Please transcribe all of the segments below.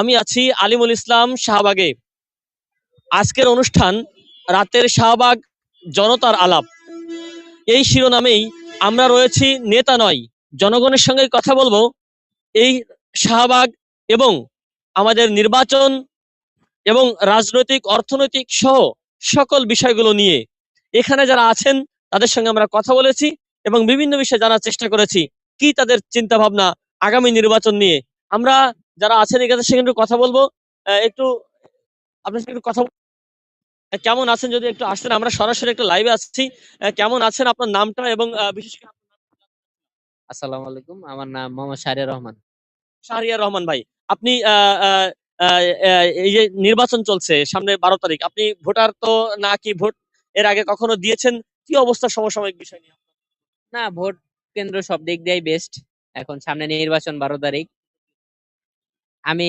আমি আছি আলিমুল ইসলাম শাহবাগে। আজকের অনুষ্ঠান রাতের শাহবাগ জনতার আলাপ। এই শিরোনামেই আমরা রয়েছি নেতা নয়, জনগণের সঙ্গে কথা বলব এই শাহবাগ এবং আমাদের নির্বাচন এবং রাজনৈতিক, অর্থনৈতিক সহ সকল বিষয়গুলো নিয়ে। এখানে যারা আছেন, তাদের সঙ্গে আমরা কথা বলেছি এবং বিভিন্ন বিষয়ে জানার চেষ্টা করেছি। কি তাদের চিন্তা ভাবনা আগামী নির্বাচন নিয়ে? আমরা যারা আছেন এখানে একটু কথা বলব। একটু আপনার সঙ্গে কথা কেমন আছেন যদি একটু আসেন আমরা সরাসরি একটু লাইভে আসছি। কেমন আছেন আপনার নামটা এবং বিশেষ করে আসসালামু আলাইকুম আমার নাম মোহাম্মদ শাহরিয়ার রহমান। শাহরিয়ার রহমান ভাই আপনি এই যে নির্বাচন চলছে সামনে বারো তারিখ আপনি ভোটার তো না কি ভোট এর আগে কখনো দিয়েছেন? কি অবস্থা সমসাময়িক বিষয় নিয়ে? না ভোট কেন্দ্র সব দিক দিয়েই বেস্ট এখন সামনে নির্বাচন বারো তারিখ আমি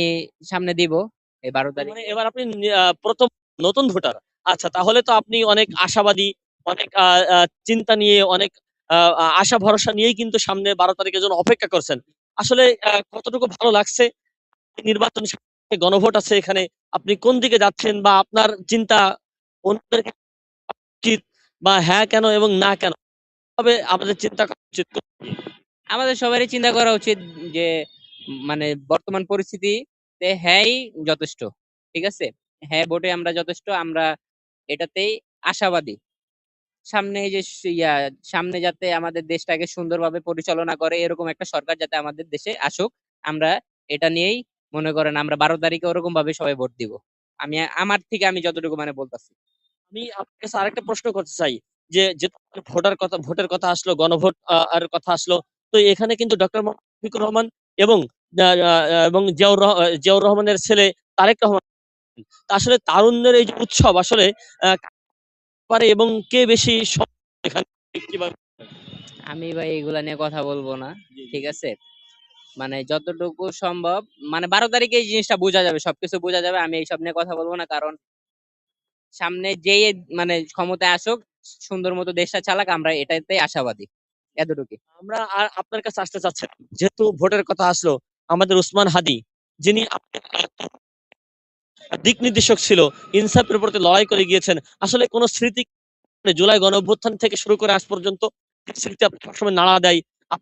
সামনে দিব এই বারো তারিখ মানে এবার আপনি প্রথম নতুন ভোটার। আচ্ছা তাহলে তো আপনি অনেক আশাবাদী অনেক চিন্তা নিয়ে অনেক আশা ভরসা নিয়েই কিন্তু সামনে বারো তারিখের জন্য অপেক্ষা করছেন। আসলে কতটুকু ভালো লাগছে? নির্বাচন গণভোট আছে এখানে আপনি কোন দিকে যাচ্ছেন বা আপনার চিন্তা অন্যদেরকে উচিত বা হ্যাঁ কেন এবং না কেন? তবে আমাদের চিন্তা করা উচিত। আমাদের সবারই চিন্তা করা উচিত যে মানে বর্তমান পরিস্থিতিতে হ্যাঁই যথেষ্ট, ঠিক আছে? হ্যাঁ ভোটে আমরা যথেষ্ট, আমরা এটাতেই আশাবাদী। সামনে যে ইয়া, সামনে যাতে আমাদের দেশটাকে সুন্দরভাবে পরিচালনা করে, এরকম একটা সরকার যাতে আমাদের দেশে আসুক, আমরা এটা নিয়েই মনে করেন আমরা বারো তারিখে ওরকম ভাবে সবাই ভোট দিব। আমি, আমার থেকে আমি যতটুকু মানে বলতাছি। আমি আপনার কাছে আরেকটা প্রশ্ন করতে চাই, যে ভোটার কথা, ভোটের কথা আসলো, গণভোট আর কথা আসলো, তো এখানে কিন্তু ডক্টর মুশফিকুর রহমান এবং এবং জিয়াউর জিয়াউর রহমানের ছেলে তারেক রহমান। আসলে তারুণ্যের এই যে উৎসব আসলে পারে এবং কে বেশি আমি ভাই এগুলা নিয়ে কথা বলব না ঠিক আছে? মানে যতটুকু সম্ভব মানে বারো তারিখে এই জিনিসটা বোঝা যাবে সবকিছু বোঝা যাবে আমি এইসব নিয়ে কথা বলব না কারণ সামনে যেই মানে ক্ষমতায় আসুক সুন্দর মতো দেশটা চালাক আমরা এটাতে আশাবাদী এতটুকু আমরা আর আপনার কাছে আসতে চাচ্ছেন যেহেতু ভোটের কথা আসলো আমাদের উসমান হাদি, যিনি দিক নির্দেশক ছিল, ইনসাফের প্রতি লড়াই করে গিয়েছেন। আসলে কোন স্মৃতি মানে জুলাই গণ অভ্যুত্থান থেকে শুরু করে আজ পর্যন্ত স্মৃতি সবসময় নাড়া দেয়? আপ-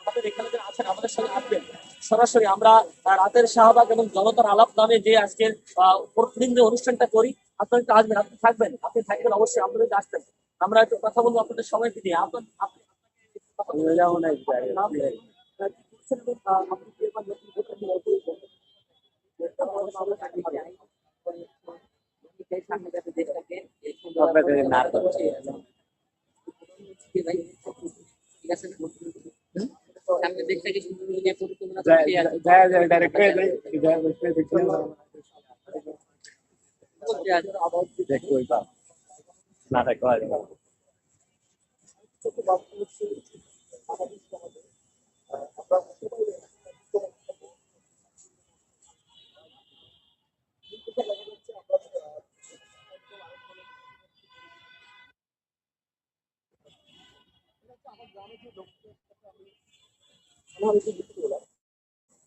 আমাদের এখানে যারা আছেন আমাদের সঙ্গে আসবেন। সরাসরি আমরা রাতের শাহবাগ এবং জনতার আলাপ নামে যে আজকের প্রতিদিন যে অনুষ্ঠানটা করি আপনারা একটু আসবেন আপনি থাকবেন। আপনি থাকবেন অবশ্যই একটু আসবেন। আমরা একটু কথা বলব আপনাদের সময় দিয়ে। আপনার আপনি সামনে যাতে দেশটাকে না করছে ঠিক আছে সামনে দেশটাকে সুন্দর যে পরিচালনা করছে আর ছোট বাবু হচ্ছে আমাদের সমাজে। আমরা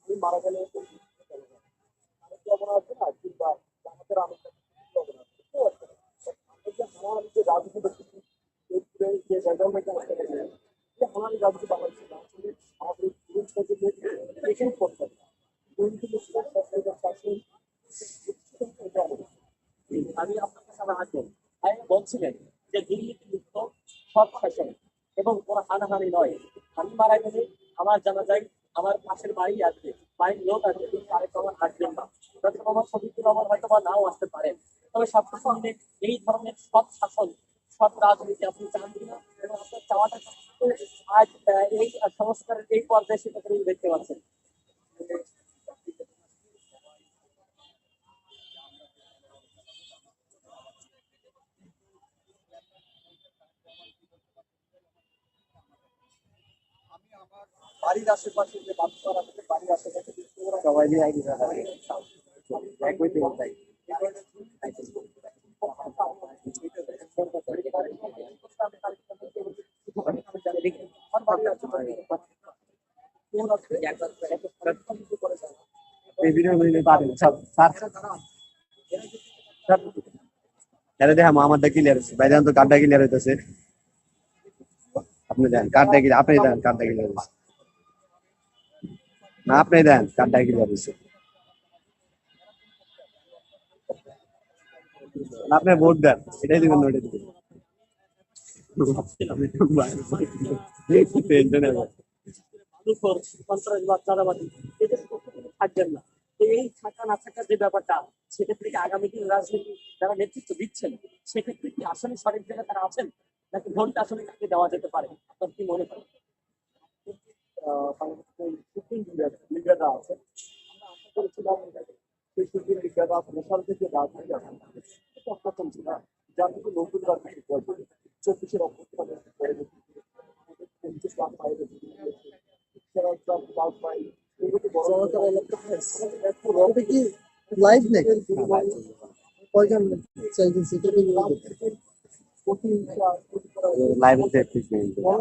আমি মারা গেলে না আমি আপনার কাছে ভাই বলছিলেন যে দুর্নীতি মুক্ত সৎ শাসন হানাহানি নয়। আমি মারা গেলে আমার জানা যায় আমার পাশের বাড়ি আসবে। বাড়ির লোক আসবে, কিন্তু আরেক আমার আসবেন না। তখন আমার ছবিগুলো আমার হয়তো বা নাও আসতে পারেন তবে সবকিছু মিলে এই ধরনের সৎ শাসন, সৎ রাজনীতি আপনি চান কিনা এবং আপনার চাওয়াটা আজ এই সংস্কারের এই পর্যায়ে সেটা দেখতে পাচ্ছেন। বাড়ির আশেপাশে যে বাচ্চারা আছে বাড়ির আশেপাশে সবাই নিয়ে আইডি এক হইতে তাই এই ভিডিও গুলো পাবেন সব স্যার আরে দেখা আমারটা ক্লিয়ার হচ্ছে ভাই তো কার্ডটা ক্লিয়ার হইতেছে? আপনি দেন কার্ডটা ক্লিয়ার আপনি দেন কার্ডটা ক্লিয়ার না আপনি দেন কার্ডটা ক্লিয়ার হচ্ছে আপনি ভোট দেন, এটাই দিবেন, ওটাই দিবেন। এই থাকা না থাকার যে ব্যাপারটা সেক্ষেত্রে কি আগামী দিন নেতৃত্ব দিচ্ছেন সেক্ষেত্রে কি আসলে সঠিক জায়গায় তারা আছেন নাকি ভোটটা আসলে দেওয়া যেতে পারে আপনার কি মনে হয় সুপ্রিম লিডাররা আছে আমরা আশা করেছিলাম সেই সুপ্রিম লিডাররা প্রসার থেকে রাজনীতি আসেন অত্যন্ত ছিল যার মধ্যে নতুন রাজনীতি চব্বিশের অভ্যুত্থানের পরে পঞ্চাশ লাখ বাইরে কি লাইভ নাকি কয়জন চাইছেন সেটা কি লাইভ দেখতে না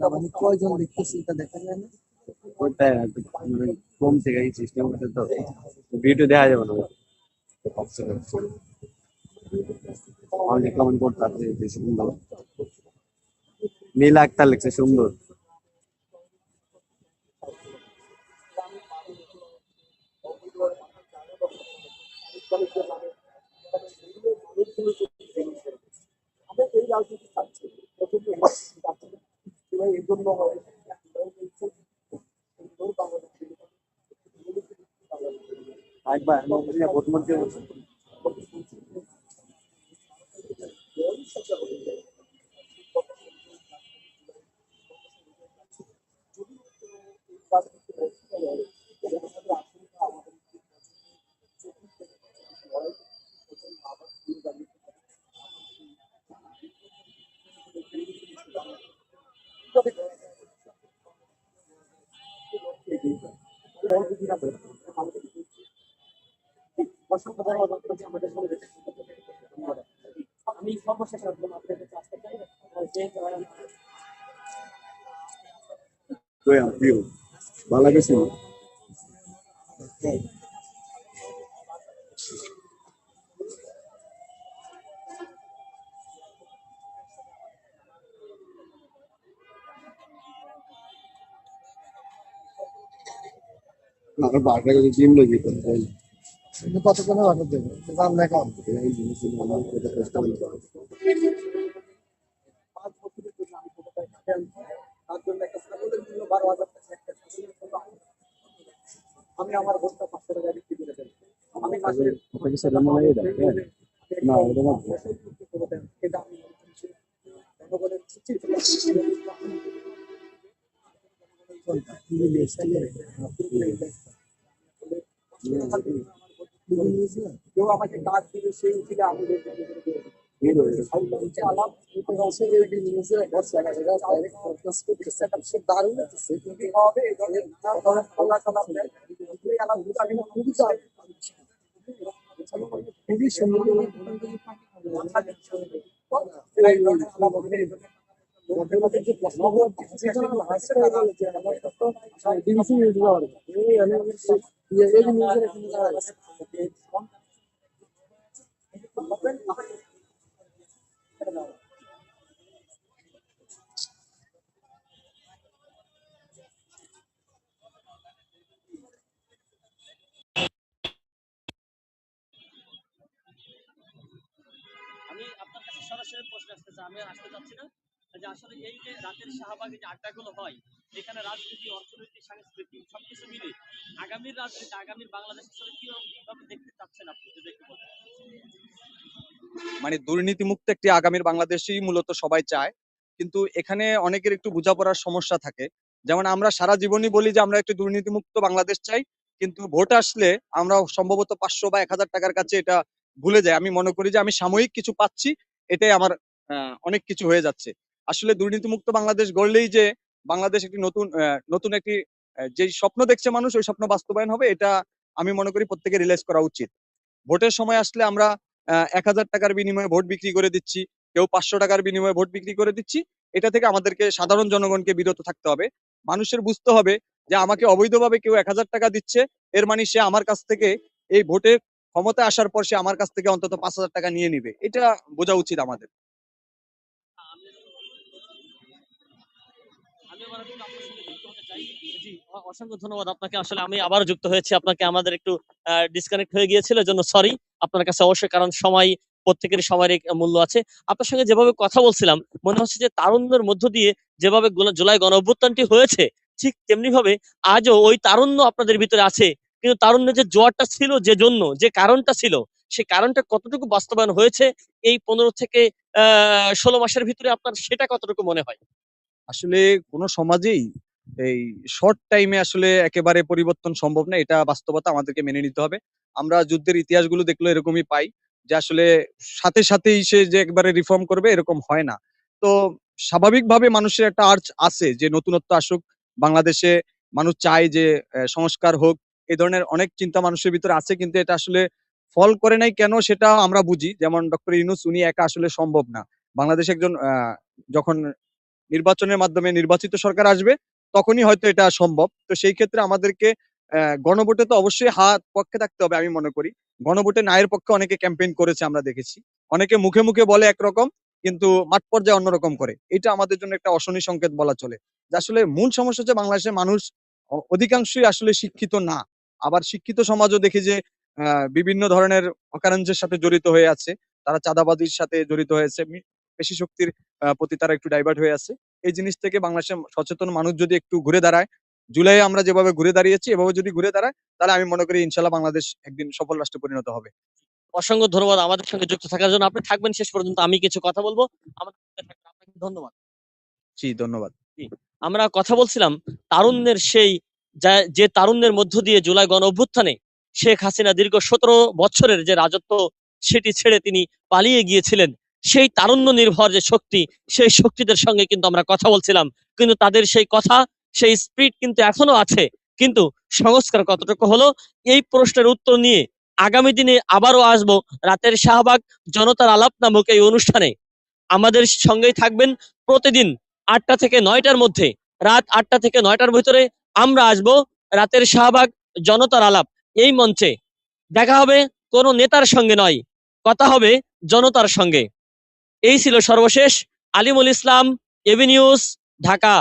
না মানে কয়জন দেখতেছি এটা দেখা যায় না ওইটা থেকে এই সিস্টেম করতে তো ভিডিও দেখা যাবে না। অনেক কমেন্ট করতে আছে সুন্দর। নীল আক্তার লিখছে, সুন্দর। এই জন্য একবার ভোট মধ্যে বলছে অসংখ্য আমি সর্বশেষ একদম আপনাদের কাছে আসতে চাই আহ, যে আহ, তো প্রিয় ভালো গেছে আমার বারটা করে জিম লই কিন্তু কতক্ষণে অর্ডার দেবো? দাম বছরের জন্য আমি আমার ভোটটা পাঁচশো টাকা বিক্রি করে দেবো। আমি? না, ওটা না। জনগণের কেউ আমাকে কাজ দিবে সেই উঠিলে আমি খুবই সুন্দর এই সরাসরি প্রশ্ন আসতে চাই। আমি আসতে চাচ্ছি না। যে আসলে এই যে রাতের শাহবাগে যে আড্ডাগুলো হয় এখানে রাজনীতি অর্থনীতি সাংস্কৃতিক, সবকিছু মিলে আগামীর রাজনীতি, আগামীর বাংলাদেশ আসলে কীভাবে দেখতে চাচ্ছেন আপনি? যদি একটু বলেন। মানে দুর্নীতিমুক্ত একটি আগামীর বাংলাদেশই মূলত সবাই চায়। কিন্তু এখানে অনেকের একটু বোঝাপড়ার সমস্যা থাকে। যেমন আমরা সারা জীবনই বলি যে আমরা একটি দুর্নীতিমুক্ত বাংলাদেশ চাই, কিন্তু ভোট আসলে আমরা সম্ভবত পাঁচশো বা এক হাজার টাকার কাছে এটা ভুলে যাই। আমি মনে করি যে আমি সাময়িক কিছু পাচ্ছি, এটাই আমার অনেক কিছু হয়ে যাচ্ছে। আসলে দুর্নীতিমুক্ত বাংলাদেশ গড়লেই যে বাংলাদেশ একটি নতুন নতুন একটি যেই স্বপ্ন দেখছে মানুষ, ওই স্বপ্ন বাস্তবায়ন হবে, এটা আমি মনে করি প্রত্যেকে রিয়েলাইজ করা উচিত। ভোটের সময় আসলে আমরা এক হাজার টাকার বিনিময়ে ভোট বিক্রি করে দিচ্ছি, কেউ পাঁচশো টাকার বিনিময়ে ভোট বিক্রি করে দিচ্ছি, এটা থেকে আমাদেরকে, সাধারণ জনগণকে বিরত থাকতে হবে। মানুষের বুঝতে হবে যে আমাকে অবৈধভাবে কেউ এক হাজার টাকা দিচ্ছে, এর মানে সে আমার কাছ থেকে এই ভোটে ক্ষমতায় আসার পর সে আমার কাছ থেকে অন্তত পাঁচ হাজার টাকা নিয়ে নিবে। এটা বোঝা উচিত আমাদের আমি আবার একটু আপনার সঙ্গে যুক্ত হতে চাই অসংখ্য ধন্যবাদ আপনাকে। আসলে আমি আবার যুক্ত হয়েছি। আপনাকে আমাদের একটু ডিসকানেক্ট হয়ে গিয়েছিল সরি আপনার কাছে অবশ্যই, কারণ সময় প্রত্যেকের সময়ের মূল্য আছে। আপনার সঙ্গে যেভাবে কথা বলছিলাম, মনে হচ্ছে যে তারুণ্যের মধ্য দিয়ে যেভাবে জুলাই গণ অভ্যুত্থানটি হয়েছে, ঠিক তেমনি ভাবে আজও ওই তারুণ্য আপনাদের ভিতরে আছে। কিন্তু তারুণ্যের যে জোয়ারটা ছিল যে জন্য, যে কারণটা ছিল সেই কারণটা কতটুকু বাস্তবায়ন হয়েছে, এই পনেরো থেকে আহ ষোলো মাসের ভিতরে আপনার সেটা কতটুকু মনে হয়? আসলে কোনো সমাজেই এই শর্ট টাইমে আসলে একেবারে পরিবর্তন সম্ভব না, এটা বাস্তবতা আমাদেরকে মেনে নিতে হবে। আমরা যুদ্ধের ইতিহাসগুলো দেখলে এরকমই পাই যে আসলে সাথে সাথেই সে যে একবারে রিফর্ম করবে এরকম হয় না। তো স্বাভাবিকভাবে মানুষের একটা আর্চ আছে যে নতুনত্ব আসুক, বাংলাদেশে মানুষ চায় যে সংস্কার হোক এই ধরনের অনেক চিন্তা মানুষের ভিতরে আছে কিন্তু এটা আসলে ফল করে নাই কেন সেটা আমরা বুঝি। যেমন ডক্টর ইউনুস উনি একা আসলে সম্ভব না। বাংলাদেশ একজন যখন নির্বাচনের মাধ্যমে নির্বাচিত সরকার আসবে তখনই হয়তো এটা সম্ভব। তো সেই ক্ষেত্রে আমাদেরকে গণভোটে তো অবশ্যই হাত পক্ষে থাকতে হবে আমি মনে করি। গণভোটে নায়ের পক্ষে অনেকে ক্যাম্পেইন করেছে আমরা দেখেছি। অনেকে মুখে মুখে বলে একরকম, কিন্তু মাঠ পর্যায়ে অন্যরকম করে। এটা আমাদের জন্য একটা অশনি সংকেত বলা চলে। যে আসলে মূল সমস্যা হচ্ছে বাংলাদেশের মানুষ অধিকাংশই আসলে শিক্ষিত না। আবার শিক্ষিত সমাজও দেখি যে বিভিন্ন ধরনের অকারেন্সের সাথে জড়িত হয়ে আছে। তারা চাঁদাবাজির সাথে জড়িত হয়েছে। পেশি শক্তির প্রতি তারা একটু ডাইভার্ট হয়ে আছে। এই জিনিস থেকে বাংলাদেশের সচেতন মানুষ যদি একটু ঘুরে দাঁড়ায় জুলাই আমরা যেভাবে ঘুরে দাঁড়িয়েছি এভাবে যদি ঘুরে দাঁড়ায় তাহলে আমি মনে করি ইনশাল্লাহ বাংলাদেশ একদিন সফল রাষ্ট্রে পরিণত হবে। অসংখ্য ধন্যবাদ আমাদের সঙ্গে যুক্ত থাকার জন্য। আপনি থাকবেন শেষ পর্যন্ত আমি কিছু কথা বলব। আমাদের সঙ্গে আপনাকে ধন্যবাদ। জি ধন্যবাদ। আমরা কথা বলছিলাম তারুণ্যের সেই যে তারুণ্যের মধ্য দিয়ে জুলাই গণ অভ্যুত্থানে শেখ হাসিনা দীর্ঘ সতেরো বছরের যে রাজত্ব সেটি ছেড়ে তিনি পালিয়ে গিয়েছিলেন। সেই তারুণ্য নির্ভর যে শক্তি, সেই শক্তিদের সঙ্গে কিন্তু আমরা কথা বলছিলাম। কিন্তু তাদের সেই কথা, সেই স্পিড কিন্তু এখনও আছে। কিন্তু সংস্কার কতটুকু হলো, এই প্রশ্নের উত্তর নিয়ে আগামী দিনে আবারও আসব রাতের শাহবাগ জনতার আলাপ নামক এই অনুষ্ঠানে। আমাদের সঙ্গেই থাকবেন প্রতিদিন আটটা থেকে নয়টার মধ্যে। রাত আটটা থেকে নয়টার ভিতরে আমরা আসব রাতের শাহবাগ জনতার আলাপ এই মঞ্চে। দেখা হবে কোনো নেতার সঙ্গে নয়, কথা হবে জনতার সঙ্গে। এই ছিল সর্বশেষ আলিমুল ইসলাম এভিনিউজ ঢাকা।